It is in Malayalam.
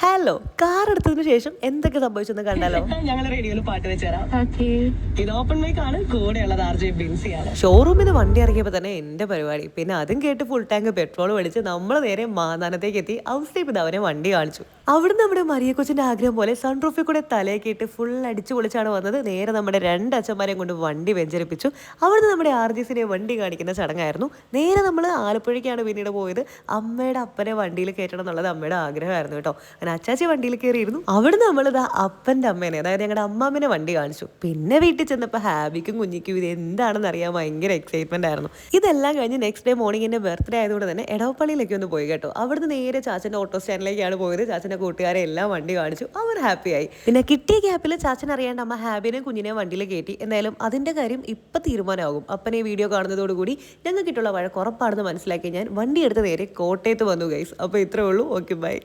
ഹലോ കാർ എടുത്തതിന് ശേഷം എന്തൊക്കെ സംഭവിച്ചെന്ന് കണ്ടാലോ? ഞങ്ങൾ റേഡിയോയിൽ പാട്ട് വെച്ചുതരാം. ഓക്കെ ഇത് ഓപ്പൺ മൈക്ക് ആണ് കൂടെയുള്ളത് ആർ ജെ ബിൻസിയാണ് ഷോറൂമിൽ നിന്ന് വണ്ടി ഇറങ്ങിയപ്പോൾ തന്നെ എന്റെ പരിപാടി. പിന്നെ അതും കേട്ട് ഫുൾ ടാങ്ക് പെട്രോൾ മേടിച്ച് നമ്മൾ നേരെ മാതാനത്തേക്ക് എത്തി. ഔസേപ്പ് അവനെ വണ്ടി കാണിച്ചു. അവിടുന്ന് നമ്മുടെ മരിയ കൊച്ചിന്റെ ആഗ്രഹം പോലെ സൺറൂഫിൽ കൂടെ തലയൊക്കെ ഇട്ട് ഫുൾ അടിച്ചു പൊളിച്ചാണ് വന്നത്. നേരെ നമ്മുടെ രണ്ട് അച്ഛന്മാരെയും കൊണ്ട് വണ്ടി വെഞ്ചരിപ്പിച്ചു. അവിടുന്ന് നമ്മുടെ ആർ ജി സിനെ വണ്ടി കാണിക്കുന്ന ചടങ്ങായിരുന്നു. നേരെ നമ്മൾ ആലപ്പുഴയ്ക്കാണ് പിന്നീട് പോയത്. അമ്മയുടെ അപ്പനെ വണ്ടിയിൽ കയറ്റണം എന്നുള്ളത് അമ്മയുടെ ആഗ്രഹമായിരുന്നു കേട്ടോ. അങ്ങനെ അച്ചാച്ചി വണ്ടിയിൽ കയറിയിരുന്നു. അവിടുന്ന് നമ്മളിത് അപ്പന്റെ അമ്മേനെ അതായത് ഞങ്ങളുടെ അമ്മാമ്മനെ വണ്ടി കാണിച്ചു. പിന്നെ വീട്ടിൽ ചെന്നപ്പോൾ ഹാബിക്കും കുഞ്ഞിക്കും ഇത് എന്താണെന്ന് അറിയാൻ ഭയങ്കര എക്സൈറ്റ്മെന്റ് ആയിരുന്നു. ഇതെല്ലാം കഴിഞ്ഞ് നെക്സ്റ്റ് ഡേ മോർണിംഗ് എന്റെ ബർത്ത്ഡേ ആയതുകൊണ്ട് തന്നെ എടവപ്പള്ളിയിലേക്ക് ഒന്ന് പോയി കേട്ടോ. അവിടുന്ന് നേരെ ചാച്ചന്റെ ഓട്ടോ സ്റ്റാൻഡിലേക്കാണ് പോയത്. ചാച്ചന്റെ കൂട്ടുകാരെ എല്ലാം വണ്ടി കാണിച്ചു. അവർ ഹാപ്പിയായി പിന്നെ കിട്ടിയ ഗ്യാപ്പിൽ ചാച്ചൻ അറിയാണ്ട് അമ്മ ഹാബിനെയും കുഞ്ഞിനെയും വണ്ടിയിൽ കയറ്റി. എന്തായാലും അതിന്റെ കാര്യം ഇപ്പം തീരുമാനമാകും. അപ്പനെ വീഡിയോ കാണുന്നതോടുകൂടി ഞങ്ങൾക്കിട്ടുള്ള വഴക്കുറപ്പാണെന്ന് മനസ്സിലാക്കി ഞാൻ വണ്ടി എടുത്ത് നേരെ കോട്ടയത്ത് വന്നു ഗൈസ് അപ്പോൾ ഇത്രേ ഉള്ളൂ. Okay bye